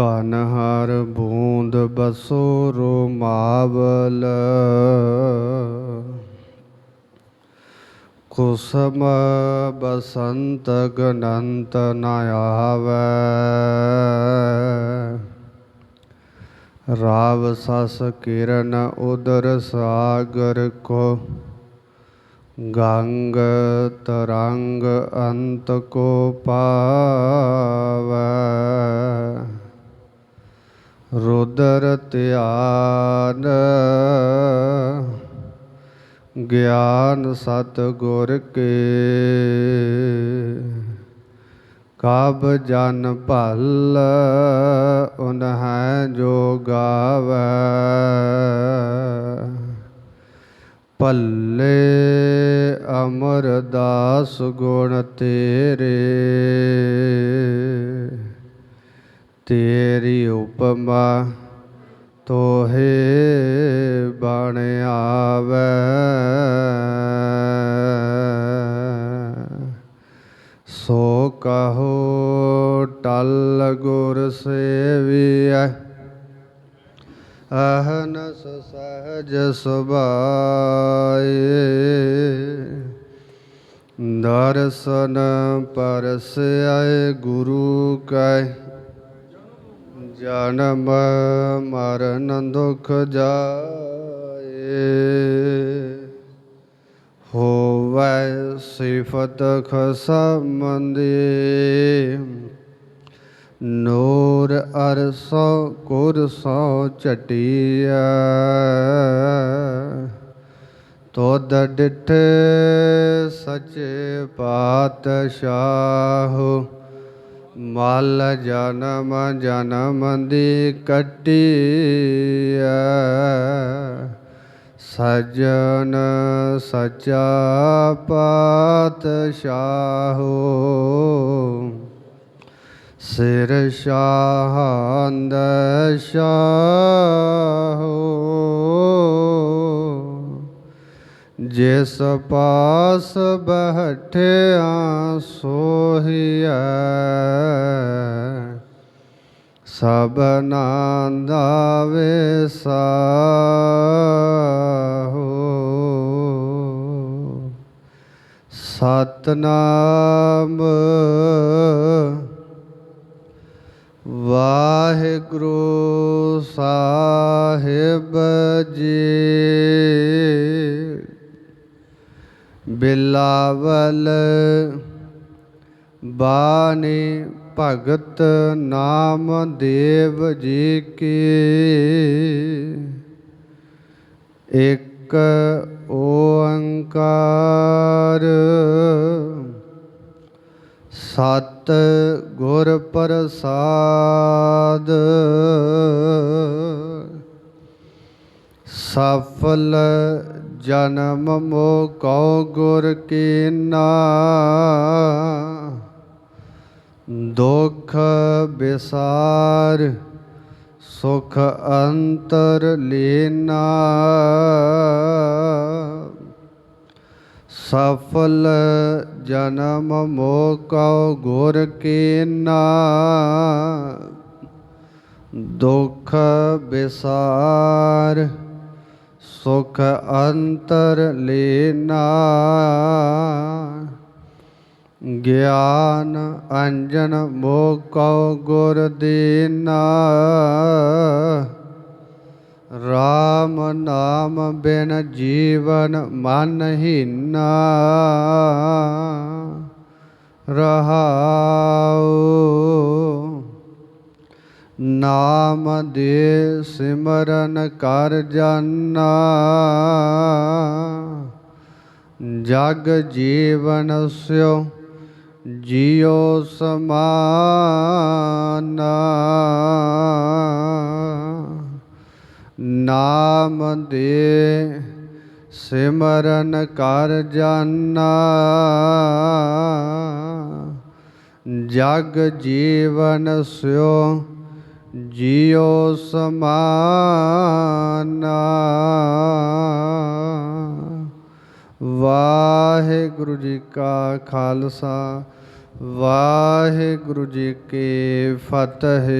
ਕਨ ਹਰ ਬੂੰਦ ਬਸੋ ਰੋਮਾਵਲ ਕੁਸਮ ਬਸੰਤ ਗਨੰਤ ਨ ਆਵੈ। ਰਾਵ ਸਸ ਕਿਰਨ ਉਦਰ ਸਾਗਰ ਕੋ। ਗੰਗ ਤਰੰਗ ਅੰਤ ਕੋ ਪਾਵੈ। ਰੁਦਰ ਧਿਆਨ ਗਿਆਨ ਸਤ ਗੁਰ ਕੇ। ਕਬ ਜਨ ਭਲ ਉਨਹਿ ਜੋ ਗਾਵੈ। ਭੱਲੇ ਅਮਰਦਾਸ ਗੁਣ ਤੇਰੇ। ਤੇਰੀ ਉਪਮਾ ਤੋਹੇ ਬਣ ਆਵੈ। ਸੋ ਕਹੋ ਟਲ ਗੁਰ ਸੇਵੀਐ, ਅਹਨਸ ਸਹਜ ਸੁਭਾਏ। ਦਰਸ਼ਨ ਪਰਸੈ ਗੁਰੂ ਕੈ ਜਨਮ ਮਰਨ ਦੁਖ ਜਾਏ। ਹੋਵੈ ਸਿਫਤ ਖਸਮੰਦੇ। ਨੂਰ ਅਰਸੋ ਕੁਰਸੋ ਚਟਿਆ ਤੋਦ ਡਿਠ ਸਚੇ ਪਾਤਸ਼ਾਹ। ਮਲ ਜਨਮ ਜਨਮ ਦੀ ਕੱਟਿਆ ਸਜਨ ਸਚਾ ਪਾਤਸ਼ਾਹੋ। ਸਿਰ ਸ਼ਾਹੰਦ ਸ਼ਾਹੋ। ਜਿਸ ਪਾਸ ਬਹਿਠਿਆ ਸੋਹੀਐ। ਸਭਨਾ ਦਾ ਵਿਸਾਹੋ ਸਤਨਾਮ ਵਾਹਿਗੁਰੂ ਸਾਹਿਬ ਜੀ। ਬਿਲਾਵਲ ਬਾਣੀ ਭਗਤ ਨਾਮ ਦੇਵ ਜੀ ਕੀ। ਇੱਕ ਓੰਕਾਰ ਸਤ ਗੁਰ ਪ੍ਰਸਾਦ। ਸਫਲ ਜਨਮ ਮੋ ਕਉ ਗੁਰ ਕੀਨਾ। ਦੁਖ ਬਿਸਾਰ, ਸੁਖ ਅੰਤਰ ਲੀਨਾ। ਸਫਲ ਜਨਮ ਮੋ ਕਉ ਗੁਰ ਕੀਨਾ। ਦੁਖ ਬਿਸਾਰ ਸੁਖ ਅੰਤਰ ਲੀਨਾ। ਗਿਆਨ ਅੰਜਨ ਮੋ ਕਉ ਗੁਰ ਦੀਨਾ। ਰਾਮ ਨਾਮ ਬਿਨ ਜੀਵਨ ਮਨ ਹੀਨਾ। ਰਹਾਉ। ਨਾਮ ਦੇ ਸਿਮਰਨ ਕਰ ਜਾਨਾ। ਜਗ ਜੀਵਨ ਸਿਓ ਜਿਉ ਸਮਾਨਾ। ਨਾਮ ਦੇ ਸਿਮਰਨ ਕਰ ਜਾਨਾ। ਜਗ ਜੀਵਨ ਸਿਓ ਜਿਉ ਸਮਾਨਾ ਵਾਹਿਗੁਰੂ ਜੀ ਕਾ ਖਾਲਸਾ ਵਾਹਿਗੁਰੂ ਜੀ ਕੀ ਫਤਿਹ।